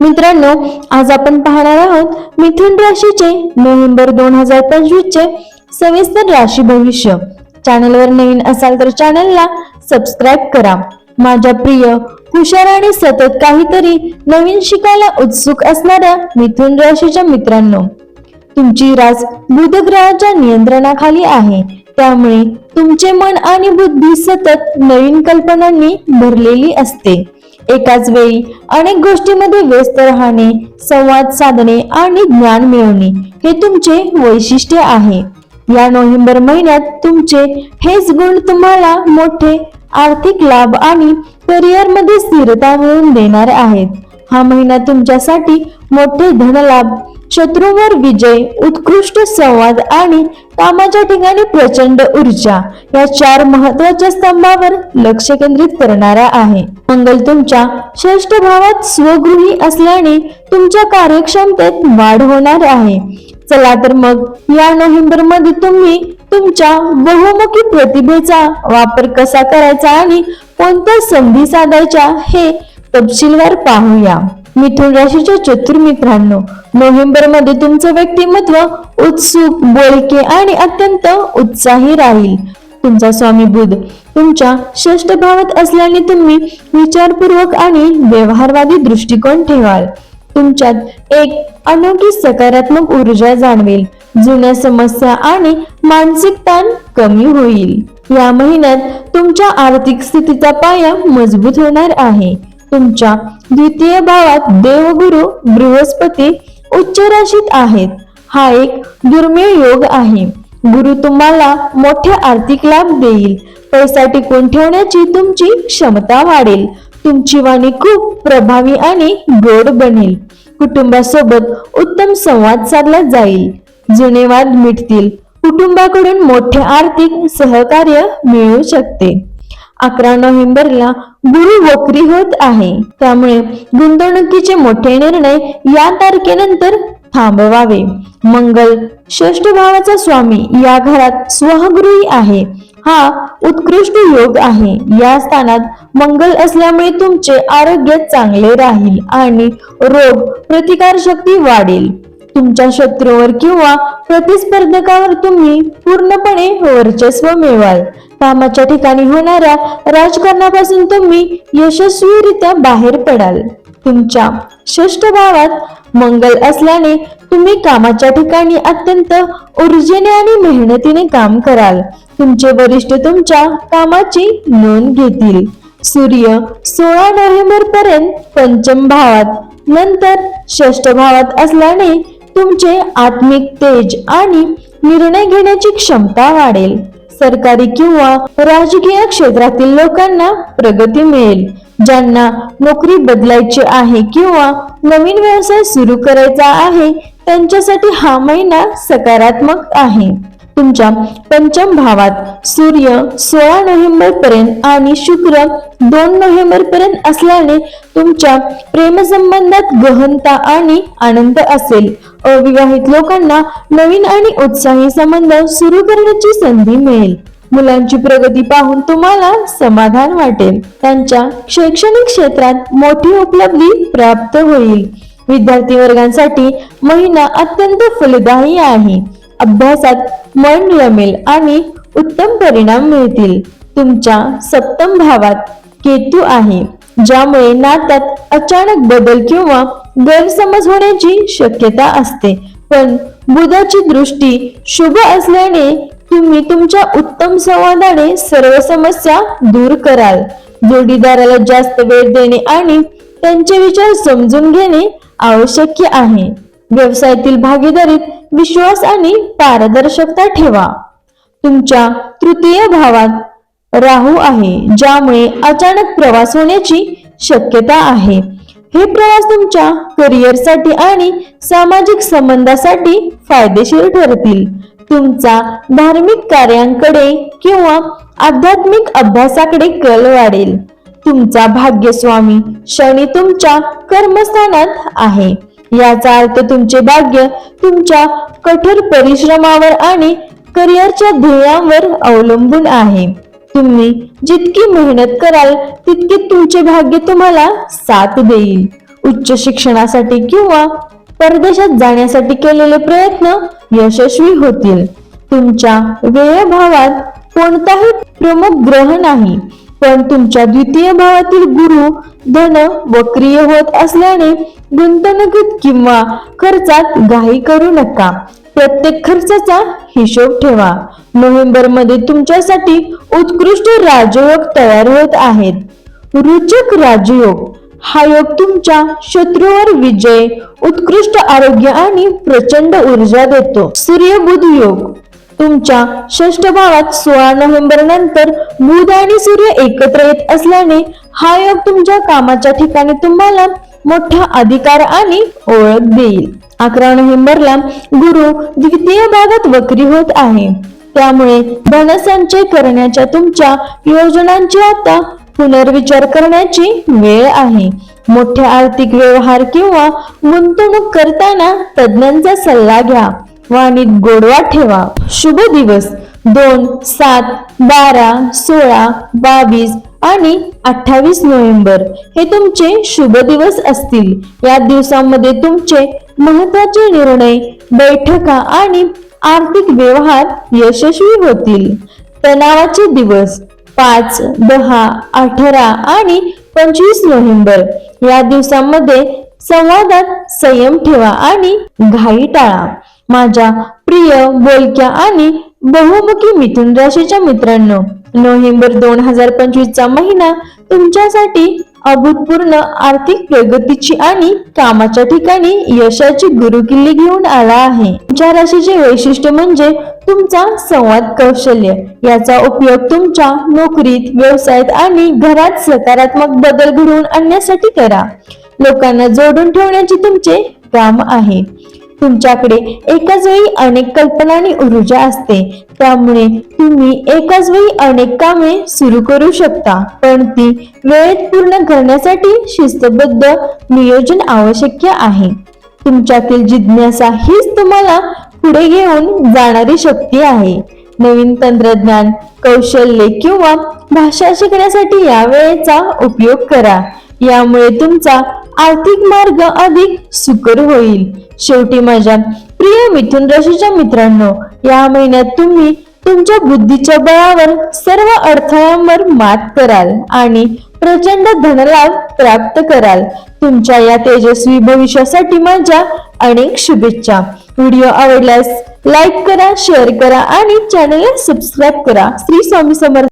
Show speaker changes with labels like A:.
A: मित्रांनो आज आपण पाहणार आहोत मिथुन राशीचे नोव्हेंबर दोन हजार पंचवीस चे सविस्तर राशी भविष्य. चॅनलवर नवीन असाल तर चॅनलला सबस्क्राईब करा. माझ्या प्रिय हुशार आणि सतत काहीतरी नवीन शिकायला उत्सुक असणाऱ्या मिथुन राशीच्या मित्रांनो तुमची रास बुध ग्रहाच्या नियंत्रणाखाली आहे. त्यामुळे तुमचे मन आणि बुद्धी सतत नवीन कल्पनांनी भरलेली असते. एकाच वेळी अनेक गोष्टींमध्ये व्यस्त राहणे संवाद साधणे आणि ज्ञान मिळवणे हे तुमचे वैशिष्ट्य आहे. या नोव्हेंबर महिन्यात तुमचे हेच गुण तुम्हाला मोठे आर्थिक लाभ आणि करिअरमध्ये स्थिरता मिळवून देणार आहेत. हा महिना तुमच्यासाठी मोठे धनलाभ शत्रूवर विजय उत्कृष्ट संवाद आणि कामाच्या ठिकाणी प्रचंड ऊर्जा या चार महत्त्वाच्या स्तंभावर लक्ष केंद्रित करणारा आहे. मंगल तुमच्या श्रेष्ठ भावात स्वगृही असल्याने तुमच्या कार्यक्षमतेत वाढ होणार आहे. चला तर मग या नोव्हेंबरमध्ये तुम्ही तुमच्या बहुमुखी प्रतिभेचा वापर कसा करायचा आणि कोणत्या संधी साधायच्या हे तपशीलवार पाहूया. मिथुन राशीच्या चतुर्मित्रांनो नोव्हेंबरमध्ये तुमचं व्यक्तिमत्व उत्सुक बोलके आणि अत्यंत उत्साही राहील. तुमचा स्वामी बुध तुमच्या षष्ठ भावात असल्याने तुम्ही विचारपूर्वक आणि व्यवहारवादी दृष्टिकोन ठेवाल. तुमच्यात एक अनोखी सकारात्मक ऊर्जा जाणवेल. जुन्या समस्या आणि मानसिक ताण कमी होईल. या महिन्यात तुमच्या आर्थिक स्थितीचा पाया मजबूत होणार आहे. तुमच्या द्वितीय भावात देवगुरु बृहस्पती उच्च राशीत आहेत. हा एक दुर्मिळ योग आहे. गुरु तुम्हाला मोठे आर्थिक लाभ देईल. पैसा टिकून ठेवण्याची तुमची क्षमता वाढेल. तुमची वाणी खूप प्रभावी आणि गोड बनेल. कुटुंबासोबत उत्तम संवाद साधला जाईल. जुने वाद मिटतील. कुटुंबाकडून मोठे आर्थिक सहकार्य मिळू शकते. अकरा नोव्हेंबरला गुरु वक्री होत आहे. त्यामुळे गुंतवणुकीचे मोठे निर्णय या तारखेनंतर थांबवावे. मंगल षष्ठ भावाचा स्वामी या घरात स्वगृही आहे. हा उत्कृष्ट योग आहे. या स्थानात मंगल असल्यामुळे तुमचे आरोग्य चांगले राहील आणि रोग प्रतिकार शक्ती वाढेल. तुमच्या शत्रूवर किंवा प्रतिस्पर्धकावर तुम्ही पूर्णपणे वर्चस्व मिळवाल. कामाच्या ठिकाणी होणाऱ्या राजकारणापासून तुम्ही यशस्वीरित्या बाहेर पडाल. तुमच्या षष्ठ भावात मंगल असल्याने तुम्ही कामाच्या ठिकाणी अत्यंत ऊर्जेने आणि मेहनतीने काम कराल. तुमचे वरिष्ठ तुमच्या कामाची नोंद घेतील. सूर्य सोळा नोव्हेंबर पर्यंत पंचम भावात नंतर षष्ठ भावात असल्याने तुमचे आत्मिक तेज आणि निर्णय घेण्याची क्षमता वाढेल. सरकारी किंवा राजकीय क्षेत्रातील लोकांना प्रगती मिळेल. ज्यांना नोकरी बदलायची आहे किंवा नवीन व्यवसाय सुरू करायचा आहे त्यांच्यासाठी हा महिना सकारात्मक आहे. तुमच्या पंचम भावात सूर्य सोळा नोव्हेंबर पर्यंत आणि शुक्र दोन नोव्हेंबर पर्यंत असल्याने तुमच्या प्रेमसंबंधात गहनता आणि आनंद असेल. अविवाहित लोकांना नवीन आणि उत्साही संबंध सुरू करण्याची संधी मिळेल. मुलांची प्रगती पाहून तुम्हाला समाधान वाटेल. त्यांच्या शैक्षणिक क्षेत्रात मोठी उपलब्धी प्राप्त होईल. विद्यार्थी वर्गांसाठी महिना अत्यंत फलदायी आहे. अभ्यासात मन रमेल आणि उत्तम परिणाम मिळतील. तुमच्या सप्तम भावात केतू आहे ज्यामुळे नात्यात अचानक बदल किंवा गैरसमज होण्याची शक्यता असते. पण बुधाची दृष्टी शुभ असल्याने तुम्ही तुमच्या उत्तम संवादाने सर्व समस्या दूर कराल. जोडीदाराला जास्त वेळ देणे आणि त्यांचे विचार समजून घेणे आवश्यक आहे. व्यवसायातील भागीदारीत विश्वास आणि पारदर्शकता ठेवा. तुमच्या तृतीय भावात राहू आहे ज्यामुळे अचानक प्रवास होण्याची शक्यता आहे. हे प्रवास तुमच्या करिअरसाठी आणि सामाजिक संबंधासाठी फायदेशीर ठरतील. तुमचा धार्मिक कार्यांकडे किंवा आध्यात्मिक अभ्यासाकडे कल वाढेल. तुमचा भाग्यस्वामी शनी तुमच्या कर्मस्थानात आहे. याचा अर्थ तुमचे भाग्य तुमच्या कठोर परिश्रमावर आणि करिअरच्या ध्येयांवर अवलंबून आहे. तुम्ही जितकी मेहनत कराल तितके तुमचे भाग्य तुम्हाला साथ देईल. उच्च शिक्षणासाठी किंवा परदेशात जाण्यासाठी केलेले प्रयत्न यशस्वी होतील. तुमच्या वेळभावात कोणताही प्रमुख ग्रह नाही पण तुमच्या द्वितीय भावातील गुरु धन वक्रिय होत असल्याने गुंतवणुकीत किंवा खर्चात घाई करू नका. प्रत्येक खर्चाचा हिशोब ठेवा. नोव्हेंबरमध्ये तुमच्यासाठी उत्कृष्ट राजयोग तयार होत आहेत. रुचक राजयोग. हा योग तुमच्या शत्रूवर विजय उत्कृष्ट आरोग्य आणि प्रचंड ऊर्जा देतो. सूर्य बुध योग. तुमच्या षष्ठ भावात सोळा नोव्हेंबर नंतर बुध आणि सूर्य एकत्र येत असल्याने हा योग तुमच्या कामाच्या ठिकाणी तुम्हाला मोठा अधिकार आणि ओळख देईल. अकरा नोव्हेंबरला गुरु द्वितीय भागात वक्री होत आहे. त्यामुळे धनसंचय करण्याच्या तुमच्या योजनांची आता पुनर्विचार करण्याची वेळ आहे. मोठे आर्थिक व्यवहार किंवा गुंतवणूक करताना तज्ञांचा सल्ला घ्या. वाणीत गोडवा ठेवा. शुभ दिवस. दोन सात बारा सोळा बावीस आणि अठ्ठावीस नोव्हेंबर हे तुमचे शुभ दिवस असतील. या दिवसांमध्ये तुमचे महत्त्वाचे निर्णय बैठका आणि आर्थिक व्यवहार यशस्वी होतील. तणावाचे दिवस पाच दहा अठरा आणि पंचवीस नोव्हेंबर या दिवसांमध्ये संवादात संयम ठेवा आणि घाई टाळा. माझ्या प्रिय बोलक्या आणि बहुमुखी मिथुन राशीच्या मित्रांनो नोव्हेंबर दोन हजार पंचवीस चा महिना तुमच्यासाठी अभूतपूर्ण आर्थिक प्रगतीची आणि कामाच्या ठिकाणी यशाची गुरुकिल्ली घेऊन आला आहे. तुमच्या राशीचे वैशिष्ट्य म्हणजे तुमचा संवाद कौशल्य. याचा उपयोग तुमच्या नोकरीत व्यवसायात आणि घरात सकारात्मक बदल घडवून आणण्यासाठी करा. लोकांना जोडून ठेवण्याचे तुमचे काम आहे. तुमच्याकडे एकाच वेळी अनेक कल्पना आणि ऊर्जा असते. त्यामुळे तुम्ही एकाच वेळी अनेक कामे सुरू करू शकता. पण ती वेळेत पूर्ण करण्यासाठी शिस्तबद्ध नियोजन आवश्यक आहे. तुमच्यातील जिज्ञासा हीच तुम्हाला पुढे घेऊन जाणारी शक्ती आहे. नवीन तंत्रज्ञान कौशल्ये किंवा भाषा शिकण्यासाठी या वेळेचा उपयोग करा. यामुळे तुमचा आर्थिक मार्ग अधिक सुकर होईल. शेवटी माझ्या प्रिय मिथुन राशीच्या मित्रांनो या महिन्यात तुम्ही तुमच्या बुद्धीच्या बळावर सर्व अडथळ्यांवर मात कराल आणि प्रचंड धनलाभ प्राप्त कराल. तुमच्या या तेजस्वी भविष्यासाठी माझ्या अनेक शुभेच्छा. व्हिडिओ आवडल्यास लाईक करा शेअर करा आणि चॅनलला सबस्क्राईब करा. श्री स्वामी समर्थ